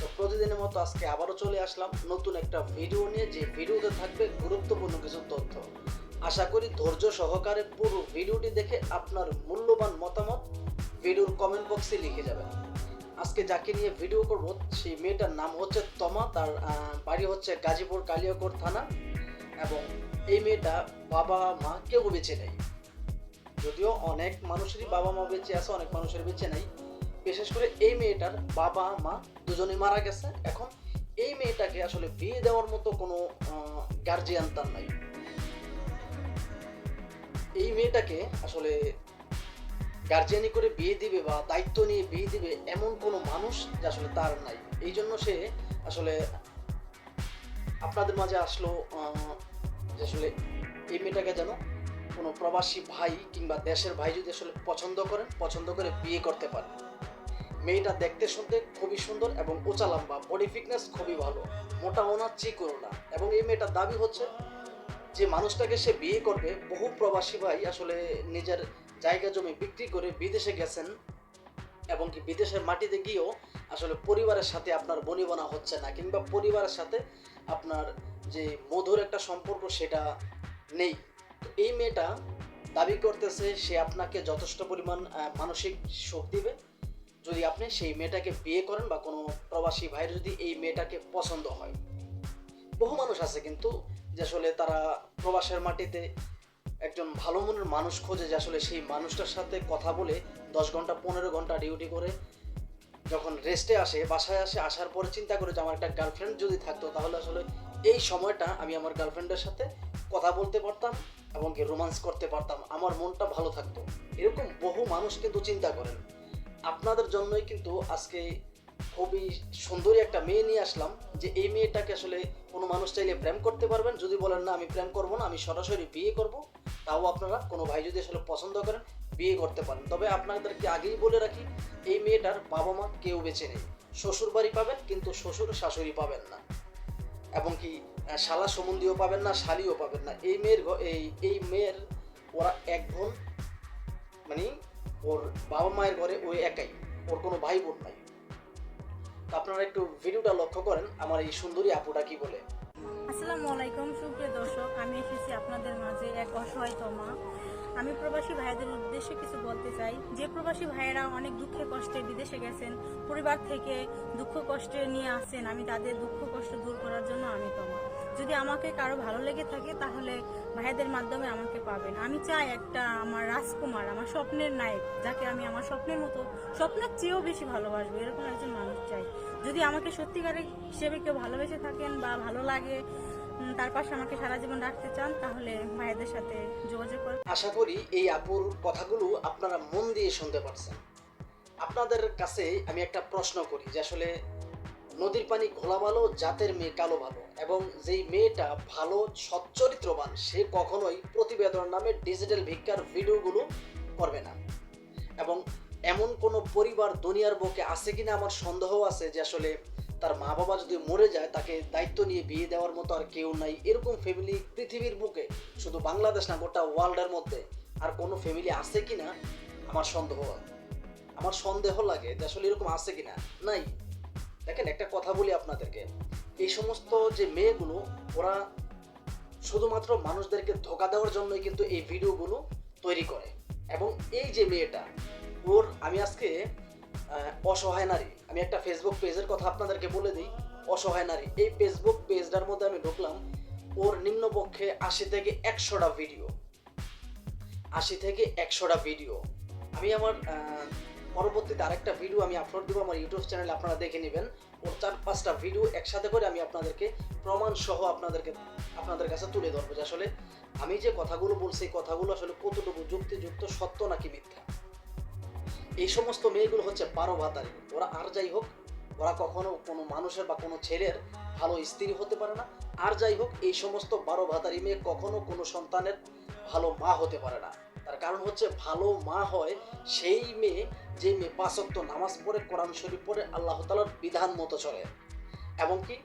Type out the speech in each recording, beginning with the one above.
তো প্রতিদিনের মতো আজকে আবারও চলে আসলাম নতুন একটা ভিডিও নিয়ে। যে ভিডিওতে থাকবে গুরুত্বপূর্ণ কিছু তথ্য। আশা করি ধৈর্য সহকারে পুরো ভিডিওটি দেখে আপনার মূল্যবান মতামত ভিডিওর কমেন্ট বক্সে লিখে যাবেন। আজকে যাকে নিয়ে ভিডিও করব, সেই মেয়েটার নাম হচ্ছে তমা, তার বাড়ি হচ্ছে গাজীপুর কালিয়াকোট থানা এবং এই মেয়েটা বাবা মা কেউ বেঁচে নেই। যদিও অনেক মানুষেরই বাবা মা বেঁচে আছে, অনেক মানুষের বেঁচে নেই। বিশেষ করে এই মেয়েটার বাবা, মা দুজনে মারা গেছে। এখন এই মেয়েটাকে আসলে বিয়ে দেওয়ার মতো কোনো গার্জিয়ান তার নাই। এই মেয়েটাকে আসলে গার্জিয়ানি করে বিয়ে দিবে বা দায়িত্ব নিয়ে বিয়ে দিবে এমন কোনো মানুষ যে আসলে তার নাই। এই জন্য সে আসলে আপনাদের মাঝে আসলো যে আসলে এই মেয়েটাকে যেন কোনো প্রবাসী ভাই কিংবা দেশের ভাই যদি আসলে পছন্দ করেন, পছন্দ করে বিয়ে করতে পারেন। মেয়েটা দেখতে শুনতে খুবই সুন্দর এবং উঁচা লম্বা। বডি ফিটনেস খুবই ভালো। মোটাও না চিকনও না। এবং এই মেয়েটার দাবি হচ্ছে যে, মানুষটাকে সে বিয়ে করবে। বহু প্রবাসী ভাই আসলে নিজের জায়গা জমি বিক্রি করে বিদেশে গেছেন এবং কি বিদেশের মাটিতে গিয়েও আসলে পরিবারের সাথে আপনার বনিবনা হচ্ছে না কিংবা পরিবারের সাথে আপনার যে মধুর একটা সম্পর্ক সেটা নেই। তো এই মেয়েটা দাবি করতেছে, সে আপনাকে যথেষ্ট পরিমাণ মানসিক সুখ দিবে। যদি আপনি সেই মেয়েটাকে বিয়ে করেন বা কোনো প্রবাসী ভাইয়ের যদি এই মেয়েটাকে পছন্দ হয়। বহু মানুষ আছে কিন্তু যে আসলে তারা প্রবাসের মাটিতে একজন ভালো মনের মানুষ খোঁজে যে আসলে সেই মানুষটার সাথে কথা বলে দশ ঘণ্টা, পনেরো ঘণ্টা ডিউটি করে যখন রেস্টে আসে, বাসায় আসে, আসার পরে চিন্তা করে যে আমার একটা গার্লফ্রেন্ড যদি থাকতো, তাহলে আসলে এই সময়টা আমি আমার গার্লফ্রেন্ডের সাথে কথা বলতে পারতাম এবং কি রোমান্স করতে পারতাম। আমার মনটা ভালো থাকতো। এরকম বহু মানুষ কিন্তু চিন্তা করেন। আপনাদের জন্যই কিন্তু আজকে খুবই সুন্দরী একটা মেয়ে নিয়ে আসলাম, যে এই মেয়েটাকে আসলে কোনো মানুষ চাইলে প্রেম করতে পারবেন। যদি বলেন, না, আমি প্রেম করব না, আমি সরাসরি বিয়ে করব, তাও আপনারা কোনো ভাই যদি আসলে পছন্দ করেন, বিয়ে করতে পারেন। তবে আপনাদেরকে আগেই বলে রাখি, এই মেয়েটার বাবা মা কেউ বেছে নেই। শ্বশুর বাড়ি পাবেন, কিন্তু শ্বশুর শাশুড়ি পাবেন না। এবং কি শালা সম্বন্ধীও পাবেন না, শালিও পাবেন না। এই মেয়ের এই এই মেয়ের ওরা এক বোন মানে ওর বাবা মায়ের ঘরে ওই একাই। ওর কোনো ভাই বোন নাই আপনারা একটু ভিডিওটা লক্ষ্য করেন, আমার এই সুন্দরী আপুটা কি বলে? আসসালামু আলাইকুম, সুপ্রিয় দর্শক, আমি এসেছি আপনাদের মাঝে এক অসহায়তম মা আমি প্রবাসী ভাইয়াদের উদ্দেশ্যে কিছু বলতে চাই। যে প্রবাসী ভাইয়েরা অনেক দুঃখে কষ্টে বিদেশে গেছেন, পরিবার থেকে দুঃখ কষ্টে নিয়ে আসেন আমি তাদের দুঃখ কষ্ট দূর করার জন্য আমি তোমা। যদি আমাকে কারও ভালো লেগে থাকে, তাহলে ভাইয়াদের মাধ্যমে আমাকে পাবেন। আমি চাই একটা আমার রাজকুমার, আমার স্বপ্নের নায়ক, যাকে আমি আমার স্বপ্নের মতো, স্বপ্নের চেয়েও বেশি ভালোবাসবো, এরকম একজন মানুষ চাই। যদি আমাকে সত্যিকারের হিসেবে কেউ ভালোবেসে থাকেন বা ভালো লাগে তার পাশে আমাকে সারা জীবন রাখতে চান, তাহলে ভাইয়াদের সাথে যোগাযোগ করবেন আশা করি এই আপুর কথাগুলো আপনারা মন দিয়ে শুনতে পারছেন। আপনাদের কাছে আমি একটা প্রশ্ন করি যে আসলে নদীর পানি ঘোলা ভালো, জাতের মেয়ে কালো ভালো। এবং যেই মেয়েটা ভালো, সচ্চরিত্রবান, সে কখনোই প্রতিবেদন নামে ডিজিটাল ভিক্ষার ভিডিওগুলো করবে না। এবং এমন কোনো পরিবার দুনিয়ার বুকে আছে কিনা আমার সন্দেহ আছে যে আসলে তার মা বাবা যদি মরে যায়, তাকে দায়িত্ব নিয়ে বিয়ে দেওয়ার মতো আর কেউ নাই। এরকম ফ্যামিলি পৃথিবীর বুকে, শুধু বাংলাদেশ না, গোটা ওয়ার্ল্ডের মধ্যে আর কোনো ফ্যামিলি আছে কিনা আমার সন্দেহ। আমার সন্দেহ লাগে যে আসলে এরকম আছে কিনা। নাই। দেখেন, একটা কথা বলি আপনাদেরকে। এই সমস্ত যে মেয়েগুলো, ওরা শুধুমাত্র মানুষদেরকে ধোকা দেওয়ার জন্যই কিন্তু এই ভিডিওগুলো তৈরি করে। এবং এই যে মেয়েটা, ওর আমি আজকে অসহায় নারী। আমি একটা ফেসবুক পেজের কথা আপনাদেরকে বলে দিই, অসহায় নারী। এই ফেসবুক পেজটার মধ্যে আমি ঢুকলাম, ওর নিম্নপক্ষে আশি থেকে একশোটা ভিডিও আশি থেকে একশোটা ভিডিও আমি আমার পরবর্তীতে আরেকটা ভিডিও আমি আপলোড দেবো, আমার ইউটিউব চ্যানেলে আপনারা দেখে নেবেন। ওর চার পাঁচটা ভিডিও একসাথে করে আমি আপনাদেরকে প্রমাণ সহ আপনাদেরকে, আপনাদের কাছে তুলে ধরবো যে আসলে আমি যে কথাগুলো বলছি এই কথাগুলো আসলে কতটুকু যুক্তিযুক্ত, সত্য নাকি মিথ্যা? এই সমস্ত মেয়েগুলো হচ্ছে বারো ভাতারি ওরা আর যাই হোক, ওরা কখনো কোনো মানুষের বা কোনো ছেলের ভালো স্ত্রী হতে পারে না। আর যাই হোক, এই সমস্ত বারো ভাতারি মেয়ে কখনো কোনো সন্তানের ভালো মা হতে পারে না। তার কারণ হচ্ছে ভালো মা হয়, সেই মেয়ে যে মেয়ে পাঁচক্ত নামাজ পড়ে, কোরআন শরীফ পড়ে, আল্লাহ তালার বিধান মতো চলে এবং কি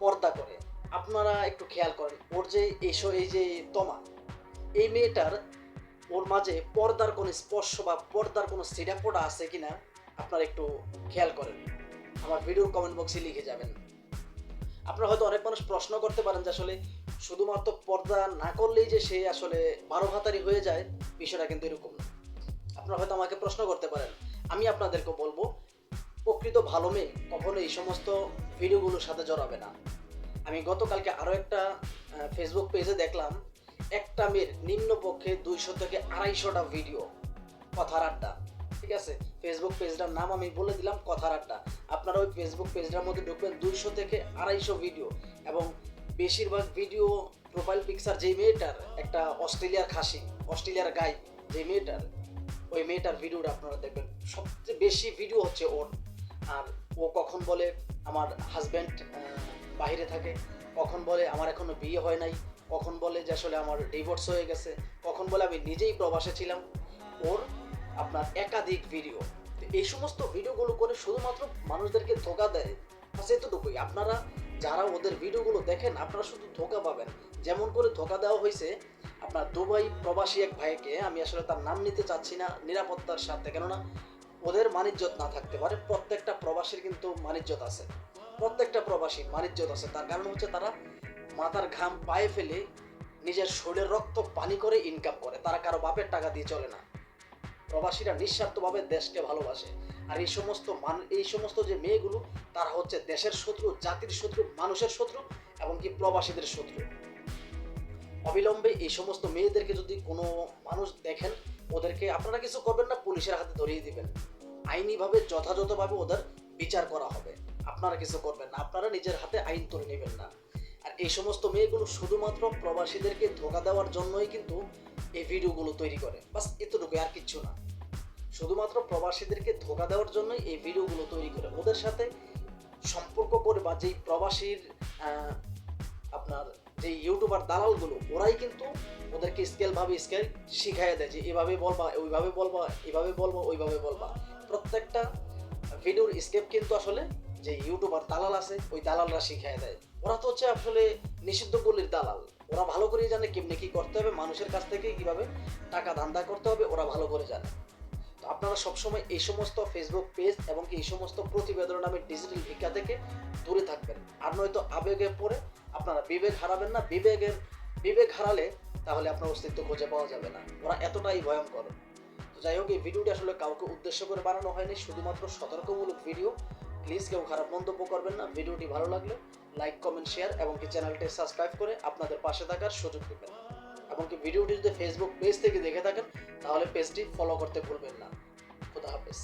পর্দা করে। আপনারা একটু খেয়াল করেন, ওর যে এসো, এই যে তমা, এই মেয়েটার ওর মাঝে পর্দার কোনো স্পর্শ বা পর্দার কোনো সিডাপোটা আছে কিনা আপনারা একটু খেয়াল করেন। আমার ভিডিওর কমেন্ট বক্সে লিখে যাবেন। আপনারা হয়তো অনেক মানুষ প্রশ্ন করতে পারেন যে আসলে শুধুমাত্র পর্দা না করলেই যে সে আসলে বারো ভাতারি হয়ে যায়, বিষয়টা কিন্তু এরকম না। আপনারা হয়তো আমাকে প্রশ্ন করতে পারেন, আমি আপনাদেরকে বলব, প্রকৃত ভালো মেয়ে কখনো এই সমস্ত ভিডিওগুলোর সাথে জড়াবে না। আমি গতকালকে আরও একটা ফেসবুক পেজে দেখলাম, একটা মেয়ের নিম্নপক্ষে দুইশো থেকে আড়াইশোটা ভিডিও কথার আড্ডা। ঠিক আছে? ফেসবুক পেজটার নাম আমি বলে দিলাম, কথার আড্ডা। আপনারা ওই ফেসবুক পেজটার মধ্যে ঢুকবেন দুইশো থেকে আড়াইশো ভিডিও এবং বেশিরভাগ ভিডিও প্রোফাইল পিকচার যে মেয়েটার, একটা অস্ট্রেলিয়ার খাসি, অস্ট্রেলিয়ার গাই যে মেয়েটার, ওই মেয়েটার ভিডিওটা আপনারা দেখবেন। সবচেয়ে বেশি ভিডিও হচ্ছে ওর। আর ও কখন বলে আমার হাজব্যান্ড বাইরে থাকে, কখন বলে আমার এখনও বিয়ে হয় নাই, কখন বলে যে আসলে আমার ডিভোর্স হয়ে গেছে, কখন বলে আমি নিজেই প্রবাসে ছিলাম। ওর আপনার একাধিক ভিডিও এই সমস্ত ভিডিওগুলো করে শুধুমাত্র মানুষদেরকে ধোকা দেয়। বাস এতটুকুই। আপনারা যারা ওদের ভিডিওগুলো দেখেন, আপনারা শুধু ধোকা পাবেন। যেমন করে ধোকা দেওয়া হয়েছে আপনার দুবাই প্রবাসী এক ভাইকে, আমি আসলে তার নাম নিতে চাচ্ছি না, নিরাপত্তার সাথে কেননা ওদের মানিজ্যত না থাকতে পারে, প্রত্যেকটা প্রবাসীর কিন্তু মানিজ্যত আছে। প্রত্যেকটা প্রবাসী মানিজ্যত আছে, তার কারণ হচ্ছে তারা মাথার ঘাম পায়ে ফেলে নিজের শরীরের রক্ত পানি করে ইনকাম করে, তারা কারও বাপের টাকা দিয়ে চলে না। প্রবাসীরা নিঃস্বার্থভাবে দেশকে ভালোবাসে। আর এই সমস্ত মান এই সমস্ত যে মেয়েগুলো, তারা হচ্ছে দেশের শত্রু, জাতির শত্রু, মানুষের শত্রু এবং কি প্রবাসীদের শত্রু। অবিলম্বে এই সমস্ত মেয়েদেরকে যদি কোনো মানুষ দেখেন, ওদেরকে আপনারা কিছু করবেন না, পুলিশের হাতে ধরিয়ে দিবেন। আইনিভাবে, যথাযথভাবে ওদের বিচার করা হবে। আপনারা কিছু করবেন না, আপনারা নিজের হাতে আইন তুলে নেবেন না। আর এই সমস্ত মেয়েগুলো শুধুমাত্র প্রবাসীদেরকে ধোকা দেওয়ার জন্যই কিন্তু এই ভিডিওগুলো তৈরি করে। বাস এতটুকু আর কিচ্ছু না। শুধুমাত্র প্রবাসীদেরকে ধোকা দেওয়ার জন্যই এই ভিডিওগুলো তৈরি করে। ওদের সাথে সম্পর্ক করে বা যেই প্রবাসীর আপনার যে ইউটিউবার দালালগুলো, ওরাই কিন্তু ওদেরকে স্কেল ভাবে স্কেল শিখাইয়া দেয় যে এভাবে বলবা, ওইভাবে বলবা, এভাবে বলবা, ওইভাবে বলবা। প্রত্যেকটা ভিডিওর স্কেপ কিন্তু আসলে যে ইউটিউবার দালাল আছে, ওই দালালরা শিখাই দেয়। ওরা তো হচ্ছে আসলে নিষিদ্ধ গলির দালাল। ওরা ভালো করেই জানে কেমনি কি করতে হবে, মানুষের কাছ থেকে কীভাবে টাকা ধান্দা করতে হবে, ওরা ভালো করে জানে। তো আপনারা সবসময় এই সমস্ত ফেসবুক পেজ এবং এই সমস্ত প্রতিবেদন নামে ডিজিটাল ভিক্ষা থেকে দূরে থাকবেন। আর নয়তো আবেগে পড়ে আপনারা বিবেক হারাবেন না, বিবেকের, বিবেক হারালে তাহলে আপনার অস্তিত্ব খুঁজে পাওয়া যাবে না। ওরা এতটাই ভয়ঙ্কর। তো যাই হোক, এই ভিডিওটি আসলে কাউকে উদ্দেশ্য করে বানানো হয়নি, শুধুমাত্র সতর্কমূলক ভিডিও। প্লিজ কেউ খারাপ মন্তব্য করবেন না। ভিডিওটি ভালো লাগলে লাইক কমেন্ট শেয়ার এবং কি চ্যানেলটি সাবস্ক্রাইব করে আপনাদের পাশে থাকার সুযোগ দেবেন। এবং কি ভিডিওটি যদি ফেসবুক পেজ থেকে দেখে থাকেন, তাহলে পেজটি ফলো করতে ভুলবেন না। খুদা হাফেজ।